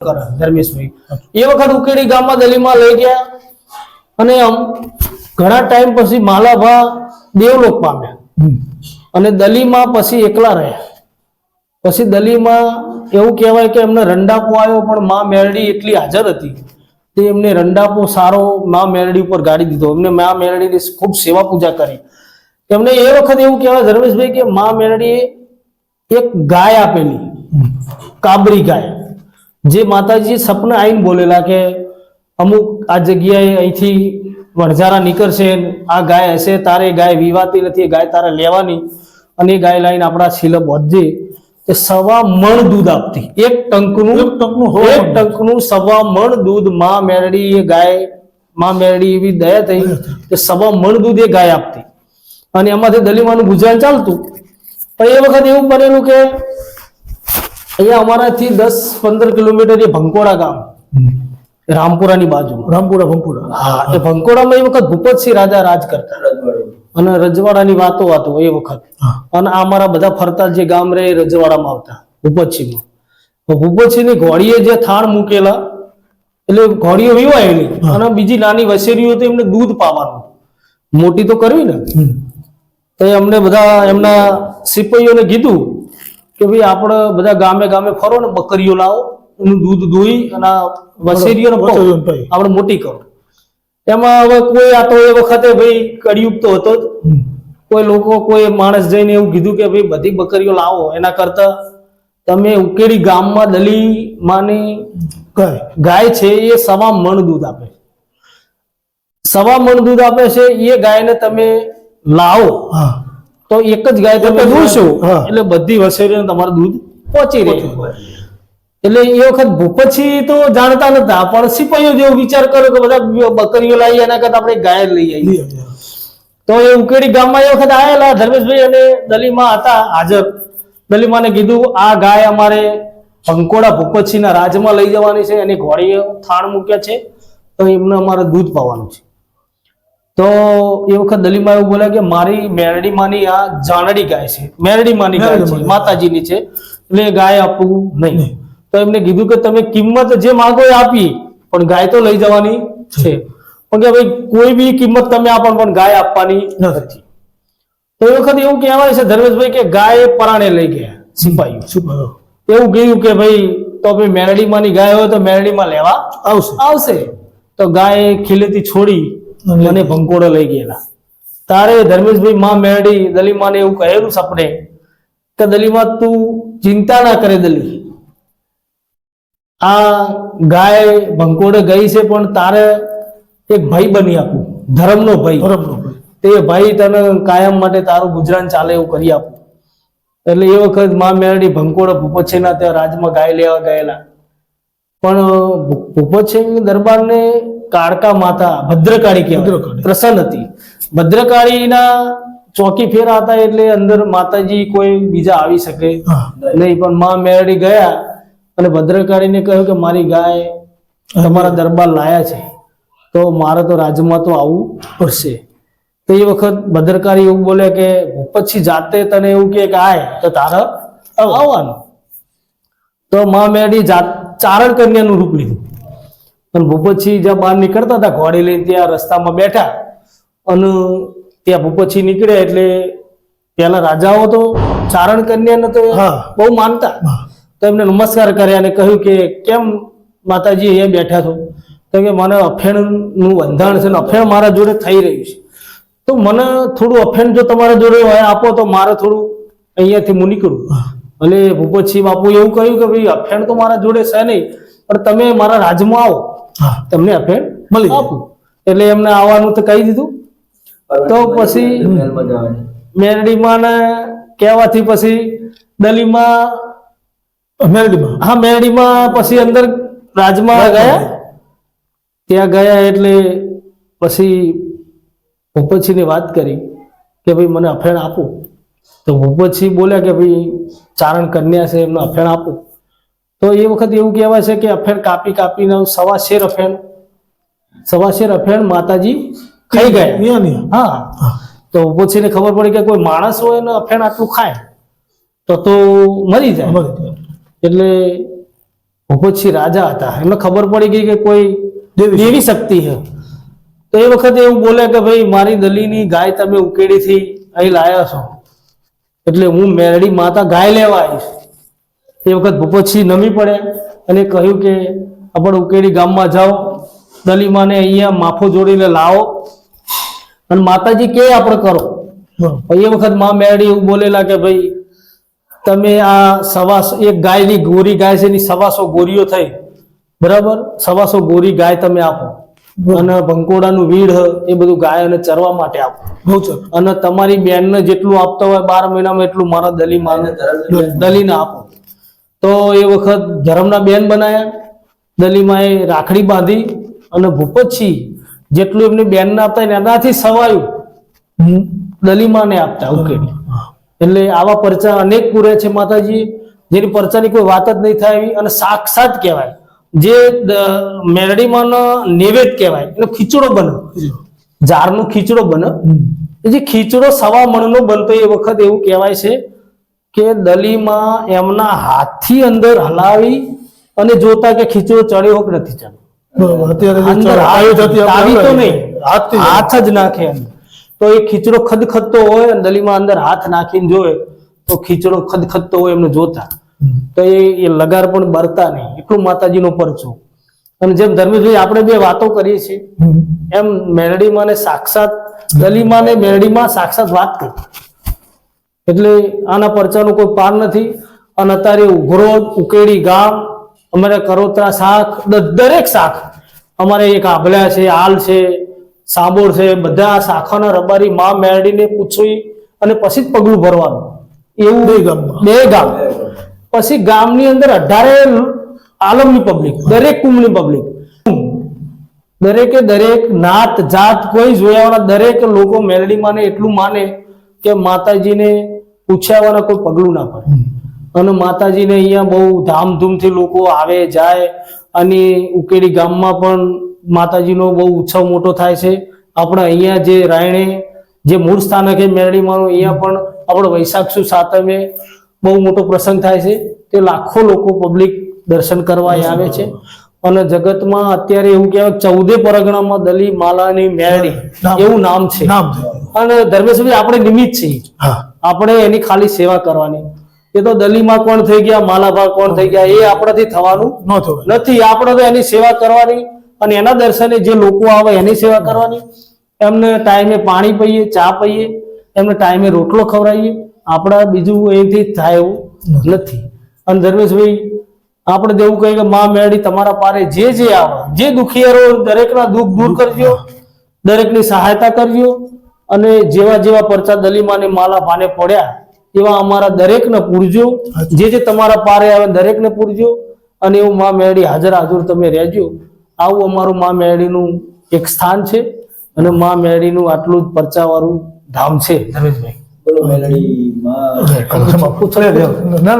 ધર્મેશભાઈ એ વખત ઉકેડી ગામમાં દલીમાં લઈ ગયા અને આમ ઘણા ટાઈમ પછી માલાભા દેવલોક પામ્યા. અને દલીમાં પછી એકલા રહ્યા. પછી દલીમાં એવું કહેવાય કે એમને રંડાપો આવ્યો પણ માં મેરડી એટલી હાજર હતી તે એમને રંડાપો સારો માં મેરડી ઉપર ગાડી દીધો. એમને માં મેરડીની ખૂબ સેવા પૂજા કરી. એમને એ વખત એવું કહેવાય ધર્મેશભાઈ કે માં મેરડીએ એક ગાય આપેલી. કાબરી ગાય. જે માતાજી સપના આવીને બોલેલા કે અમુક આ જગ્યાએ અહીંથી વણઝારા નીકળશે આ ગાય હશે તારે ગાય વિવાતી નથી ગાય તારે લેવાની. અને ગાય લાવીને આપણા શીલબ વધે તે સવા મણ દૂધ આપતી. એક ટંકનું એક ટંકનું એક ટંકનું સવા મણ દૂધમાં મેરડી એ ગાયમાં મેરડી એવી દયા થઈ કે સવા મણ દૂધ એ ગાય આપતી. અને એમાંથી દલીમાનું ગુજરાન ચાલતું. પણ એ વખત એવું બનેલું કે અહીંયા અમારાથી દસ પંદર કિલોમીટર એ ભંકોડા ગામ. રામપુરાની બાજુ રામપુરા ભંકોડા હા એ ભંકોડામાં એ વખત ભૂપતસિંહ રાજા રાજ કરતા. અને રજવાડાની વાતો વાતો એ વખત. અને અમારા બધા ફરતા જે ગામ રહે એ રજવાડામાં આવતા ભૂપતસિંહમાં. તો ભૂપતસિંહની ઘોડીએ જે થાળ મૂકેલા એટલે ઘોડીઓ વિવાયેલી. અને બીજી નાની વસેરીઓ તો એમને દૂધ પાવાનું. મોટી તો કરવી ને. તો અમને બધા એમના સિપાહીઓને કીધું કે ભાઈ આપણે બધા ગામે ગામે ફરો ને બકરીઓ લાવો એનું દૂધ દોઈ અને વસેરીઓ આપણે મોટી કરો. એમાં હવે કોઈ આ તો એ વખતે ભાઈ કળિયુગ તો હતો જ. કોઈ લોકો કોઈ માણસ જઈને એવું કીધું કે ભાઈ બધી બકરીઓ લાવો. એના કરતા તમે ઉકેડી ગામમાં દલી માની ગાય. ગાય છે એ સવા મણ દૂધ આપે. સવા મણ દૂધ આપે છે એ ગાયને તમે લાવો. તો એક જ ગાય તમે દૂધશો એટલે બધી વસેરીને તમારું દૂધ પહોંચી રહે. એટલે એ વખત ભૂપછી તો જાણતા નતા પણ સિપાહીઓ જેવો વિચાર કર્યો કે બધા બકરીઓ લાવી એના કરતા આપણે ગાય લઈ આવીએ. તો એ ઉકેડી ગામમાં એ વખત આવેલા ધર્મેશભાઈ અને દલીમા હતા હાજર. દલીમાને કીધું આ ગાય અમારે અંકોડા ભૂપતસિંહના રાજમાં લઈ જવાની છે અને ઘોડીએ થાણ મૂક્યા છે તો એમને અમારે દૂધ પાવાનું છે. તો એ વખત દલીમા એવું બોલ્યા કે મારી મેરડી માની આ જાનડી ગાય છે. મેરડી માની ગાય છે મેરડીમાંની. માતાજીની છે. એટલે ગાય આપવું નહીં. તો એમને કીધું કે તમે કિંમત જે માંગો એ આપી પણ ગાય તો લઈ જવાની છે. પણ કે ભાઈ કોઈ બી કિંમત તમે આપો પણ ગાય આપવાની નથી. તો એ વખત એવું કહેવાય છે ધર્મેશભાઈ કે ગાય પરાણે લઈ ગયા સિપાહીઓ. એવું કહ્યું કે ભાઈ તો ભાઈ મેરડીમાંની ગાય હોય તો મેરડીમાં લેવા આવશે. આવશે. તો ગાય ખીલેથી છોડી અને અને ભંકોડો લઈ ગયેલા. તારે ધર્મેશભાઈ માં મેળી દલીમાને એવું કહેલું સપને કે દલીમા તું ચિંતા ના કરે દલી. આ ગાય ભંકોડે ગઈ છે પણ તારે એક ભાઈ બની આપું ધર્મનો ભાઈ. ધર્મનો ભાઈ. તે ભાઈ તને કાયમ માટે તારું ગુજરાન ચાલે એવું કરી આપું. એટલે એ વખતમાં મેરડી ભંકોડા ભૂપતસિંહના ત્યાં રાજમાં ગાય લેવા ગયેલા. પણ ભૂપતસિંહ દરબારને કાળકા માતા ભદ્રકાળી કહેવાય. પ્રસન્ન હતી. ભદ્રકાળીના ચોકી ફેરા હતા એટલે અંદર માતાજી કોઈ બીજા આવી શકે નહીં પણ માં મેરડી ગયા અને ભદ્રકાળીને કહ્યું કે મારી ગાય તમારા દરબાર લાયા છે તો મારે તો રાજમાં તો આવવું પડશે. તો એ વખત ભદ્રકાળી એવું બોલે કે પછી જાતે તને એવું કે આય તો તારે આવવાનું. તો મા મેરડી જાત ચારણ કન્યાનું રૂપ લીધું. અને ભૂપતસિંહ જ્યાં બહાર નીકળતા હતા ઘોડી લઈને ત્યાં રસ્તામાં બેઠા અને ત્યાં ભૂપતસિંહ નીકળ્યા એટલે પેલા રાજાઓ તો ચારણ કન્યાને તો. બહુ માનતા. તો એમને નમસ્કાર કર્યા અને કહ્યું કે કેમ માતાજી અહીંયા બેઠા છો? તો કે મને અફેણનું બંધાણ છે ને અફેણ મારા જોડે થઈ રહ્યું છે. તો મને થોડું અફેણ જો તમારા જોડે હોય આપો તો મારે થોડું અહીંયાથી હું નીકળું. એટલે ભૂપતસિંહ બાપુ એવું કહ્યું કે ભાઈ અફેણ તો મારા જોડે છે નહીં પણ તમે મારા રાજમાં આવો. તમને અફેણ મળી. આપું. એટલે એમને આવવાનું તો કહી દીધું. તો પછી મેરડીમાં ને કહેવાથી પછી દલીમાં મેરડીમાં હા મેરડીમાં પછી અંદર રાજમાં ગયા. ત્યાં ગયા એટલે પછી ભૂપતસિંહને વાત કરી કે ભાઈ મને અફેણ આપો. તો ભૂપતસિંહ બોલ્યા કે ભાઈ ચારણ કન્યા છે એમને અફેણ આપો. તો એ વખત એવું કહેવાય છે કે અફેણ કાપી કાપીને સવા શેર અફેણ સવા શેર અફેણ માતાજી ખાઈ ગયા. હા. તો પછી ખબર પડી કે કોઈ માણસ હોય ને અફેણ આટલું ખાય તો તો મરી જાય. જાય. એટલે ભૂપતસિંહ રાજા હતા. એમને ખબર પડી ગઈ કે કોઈ દેવી શક્તિ છે. તો એ વખતે એવું બોલે કે ભાઈ મારી દલીની ગાય તમે ઉકેડીથી અહીં લાયા છો. એટલે હું મેરડી માતા ગાય લેવા આવીશ. એ વખત ભૂપતસિંહ નમી પડે અને કહ્યું કે આપણે ઉકેડી ગામમાં જાઓ દલીમાને અહીંયા માફો જોડીને લાવો. અને માતાજી કે આપણે કરો. એ વખત મા મેળી એવું બોલેલા કે ભાઈ તમે આ સવાસો એક ગાયની ગોરી ગાય છે એની સવાસો ગોરીઓ થઈ. બરાબર? સવાસો ગોરી ગાય તમે આપો. અને ભંકોડાનું વીડ એ બધું ગાય અને ચરવા માટે આપો. અને તમારી બેનને જેટલું આપતા હોય બાર મહિનામાં એટલું મારા દલી માને દલીને આપો. તો એ વખત ધર્મના બેન બનાયા દલીમાએ રાખડી બાંધી અને ભૂપતસિંહ જેટલું એમની બેનને આપતા ને એનાથી સવાયું. દલીમાને આપતા ઉકેડી એટલે આવા પરચા અનેક પૂરે છે માતાજી જેની પરચાની કોઈ વાત જ નહીં થાય એવી અને સાક્ષાત કહેવાય. જે મેરડીમાંનો નૈવેદ્ય કહેવાય એનો ખીચડો બને. ઝાડનો ખીચડો બને. જે ખીચડો સવા મણનો બનતો એ વખત એવું કહેવાય છે કે દલીમાં એમના હાથથી અંદર હલાવી અને જોતા કે ખીચડો ચડ્યો કે નથી ચડ્યો. હાથ જ નાખે તો એ ખીચડો ખદખદતો હોય અને દલીમાં અંદર હાથ નાખીને જોવે તો ખીચડો ખદખદતો હોય એમને જોતા. તો એ એ લગાર પણ બરતા નહીં. એટલું માતાજીનો પરચો. અને જેમ ધર્મેશભાઈ આપણે બે વાતો કરીએ છીએ એમ મેરડીમાં ને સાક્ષાત દલીમાં ને મેરડીમાં સાક્ષાત વાત કરી. એટલે આના પરચાનો કોઈ પાર નથી. અને અત્યારે ઉઘરો ઉકેડી ગામ અમારે કરોતરા દ- દરેક શાક અમારે એક આભલા છે આલ છે સાંબોળ છે બધા શાખાના રબારી માં મેરડીને પૂછવી અને પછી જ પગલું ભરવાનું. એવું બે ગામ બે ગામ. પછી ગામની અંદર અઢારે આલમની પબ્લિક દરેક કુંભની પબ્લિક દરેકે દરેક નાત જાત કોઈ જોયા દરેક લોકો મેળડી માને એટલું માને કે માતાજીને પૂછ્યા કોઈ પગલું ના પડે. અને માતાજીને અહીંયા બહુ ધામધૂમથી લોકો આવે જાય અને ઉકેડી ગામમાં પણ માતાજીનો બહુ ઉત્સવ મોટો થાય છે. આપણે અહીંયા જે રાયણે જે મૂળ સ્થાનક મેરડીમાંનું અહીંયા પણ આપણે વૈશાખ સુ સાતમે બહુ મોટો પ્રસંગ થાય છે તે લાખો લોકો પબ્લિક દર્શન કરવા આવે છે. અને જગતમાં અત્યારે એવું કહેવાય ચૌદે પરગણામાં દલી માલાની મેરડી એવું નામ છે. અને ધર્મેશભાઈ આપણે નિમિત્ત છીએ. હા. આપણે એની ખાલી સેવા કરવાની. એ તો દલીમાં કોણ થઈ ગયા માલાભા કોણ થઈ ગયા એ આપણાથી થવાનું નથી. આપણે તો એની સેવા કરવાની અને એના દર્શને જે લોકો આવે એની સેવા કરવાની. એમને ટાઈમે પાણી પીએ ચા પીએ એમને ટાઈમે રોટલો ખવડાવીએ. આપણા બીજું એથી થાય એવું નથી. અને ધર્મેશભાઈ આપણે દેવું કહીએ કે માં મેળી તમારા પારે જે જે આવે જે દુખિયારો દરેકના દુઃખ દૂર કરજો દરેકની સહાયતા કરજો. અને જેવા જેવા પરચા દલીમાને માલા ભાને પડ્યા એવા અમારા દરેકને પૂરજો. જે જે તમારા પારે આવે દરેકને પૂરજો. અને એવું માં મેળી હાજર હાજર તમે રહેજો. આવું અમારું મા મેળીનું એક સ્થાન છે. અને મા મેળીનું આટલું જ પરચાવાળું ધામ છે. ધર્મેશભાઈ. બોલો મેલડી માં. પૂછે ના.